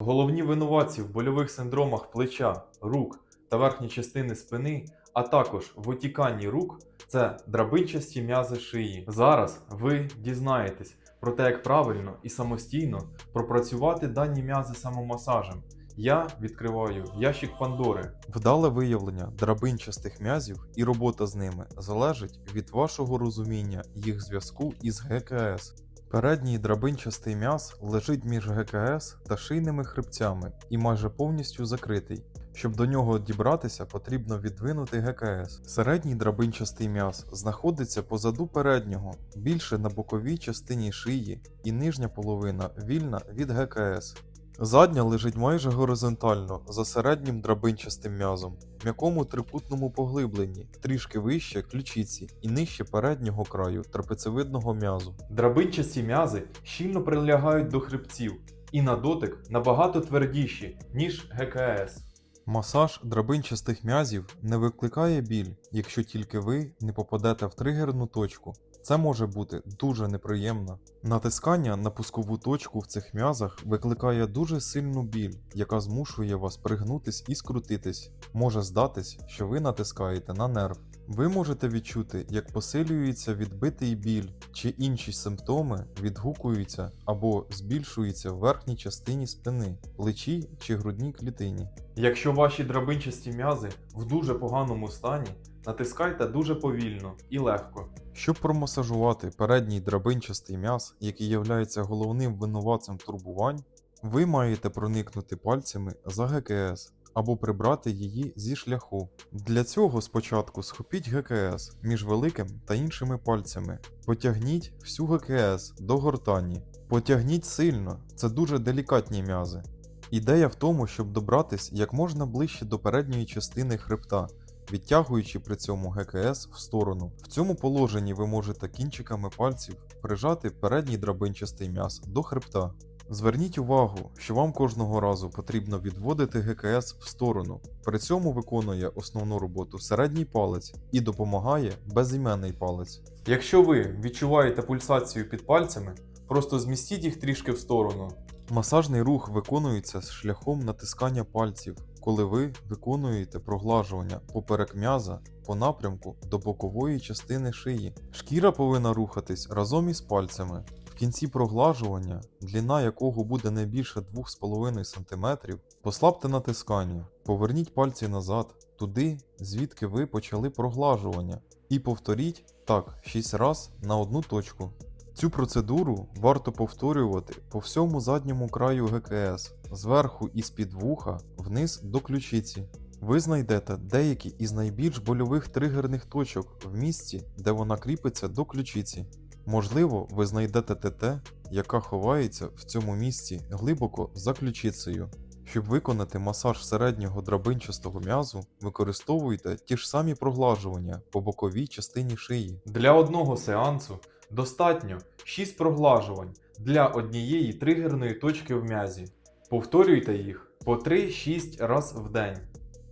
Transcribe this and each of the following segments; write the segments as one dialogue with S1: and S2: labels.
S1: Головні винуватці в больових синдромах плеча, рук та верхньої частини спини, а також в отіканні рук це драбинчасті м'язи шиї. Зараз ви дізнаєтесь про те, як правильно і самостійно пропрацювати дані м'язи самомасажем. Я відкриваю ящик Пандори. Вдале виявлення драбинчастих м'язів і робота з ними залежить від вашого розуміння їх зв'язку із ГКС. Передній драбинчастий м'яз лежить між ГКС та шийними хребцями і майже повністю закритий. Щоб до нього дібратися, потрібно відвинути ГКС. Середній драбинчастий м'яз знаходиться позаду переднього, більше на боковій частині шиї, і нижня половина вільна від ГКС. Задня лежить майже горизонтально за середнім драбинчастим м'язом, м'якому трикутному поглибленні, трішки вище ключиці і нижче переднього краю трапецевидного м'язу. Драбинчасті м'язи щільно прилягають до хребців і на дотик набагато твердіші, ніж ГКС. Масаж драбинчастих м'язів не викликає біль, якщо тільки ви не попадете в тригерну точку. Це може бути дуже неприємно. Натискання на пускову точку в цих м'язах викликає дуже сильну біль, яка змушує вас пригнутись і скрутитись. Може здатись, що ви натискаєте на нерв. Ви можете відчути, як посилюється відбитий біль, чи інші симптоми відгукуються або збільшуються в верхній частині спини, плечі чи грудній клітині. Якщо ваші драбинчасті м'язи в дуже поганому стані, натискайте дуже повільно і легко. Щоб промасажувати передній драбинчастий м'яз, який є головним винуватцем турбувань, ви маєте проникнути пальцями за ГКС або прибрати її зі шляху. Для цього спочатку схопіть ГКС між великим та іншими пальцями. Потягніть всю ГКС до гортані. Потягніть сильно, це дуже делікатні м'язи. Ідея в тому, щоб добратись як можна ближче до передньої частини хребта, відтягуючи при цьому ГКС в сторону. В цьому положенні ви можете кінчиками пальців прижати передній драбинчастий м'яз до хребта. Зверніть увагу, що вам кожного разу потрібно відводити ГКС в сторону. При цьому виконує основну роботу середній палець і допомагає безіменний палець. Якщо ви відчуваєте пульсацію під пальцями, просто змістіть їх трішки в сторону. Масажний рух виконується шляхом натискання пальців, коли ви виконуєте проглажування поперек м'яза по напрямку до бокової частини шиї. Шкіра повинна рухатись разом із пальцями. В кінці проглажування, длина якого буде не більше 2,5 см, послабте натискання, поверніть пальці назад, туди, звідки ви почали проглажування, і повторіть так 6 раз на одну точку. Цю процедуру варто повторювати по всьому задньому краю ГКС, зверху із під вуха вниз до ключиці. Ви знайдете деякі із найбільш больових тригерних точок в місці, де вона кріпиться до ключиці. Можливо, ви знайдете ТТ, яка ховається в цьому місці глибоко за ключицею. Щоб виконати масаж середнього драбинчастого м'язу, використовуйте ті ж самі проглажування по боковій частині шиї. Для одного сеансу достатньо 6 проглажувань для однієї тригерної точки в м'язі. Повторюйте їх по 3-6 раз в день.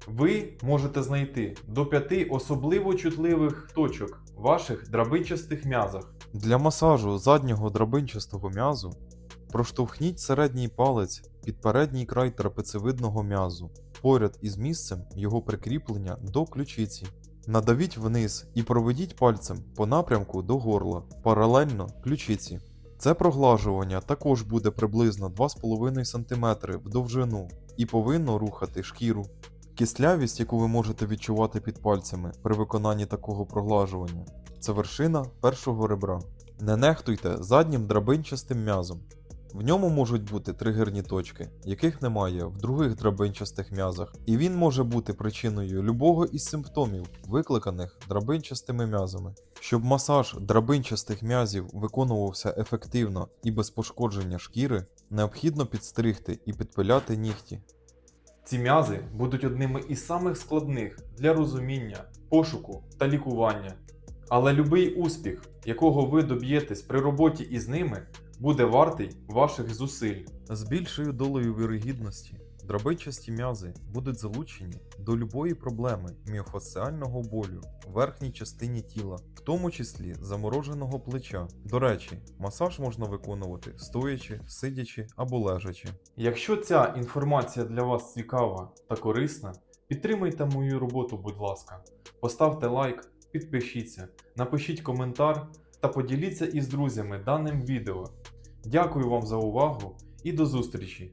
S1: Ви можете знайти до 5 особливо чутливих точок ваших драбинчастих м'язах. Для масажу заднього драбинчастого м'язу проштовхніть середній палець під передній край трапецевидного м'язу, поряд із місцем його прикріплення до ключиці. Надавіть вниз і проведіть пальцем по напрямку до горла, паралельно ключиці. Це проглажування також буде приблизно 2,5 см в довжину і повинно рухати шкіру. Кислявість, яку ви можете відчувати під пальцями при виконанні такого проглажування, це вершина першого ребра. Не нехтуйте заднім драбинчастим м'язом. В ньому можуть бути тригерні точки, яких немає в других драбинчастих м'язах, і він може бути причиною любого із симптомів, викликаних драбинчастими м'язами. Щоб масаж драбинчастих м'язів виконувався ефективно і без пошкодження шкіри, необхідно підстригти і підпиляти нігті. Ці м'язи будуть одними із самих складних для розуміння, пошуку та лікування. Але любий успіх, якого ви доб'єтесь при роботі із ними, буде вартий ваших зусиль. З більшою долею вірогідності Драбинчасті м'язи будуть залучені до любої проблеми міофасціального болю в верхній частині тіла, в тому числі замороженого плеча. До речі, масаж можна виконувати стоячи, сидячи або лежачи. Якщо ця інформація для вас цікава та корисна, підтримайте мою роботу, будь ласка. Поставте лайк, підпишіться, напишіть коментар та поділіться із друзями даним відео. Дякую вам за увагу і до зустрічі!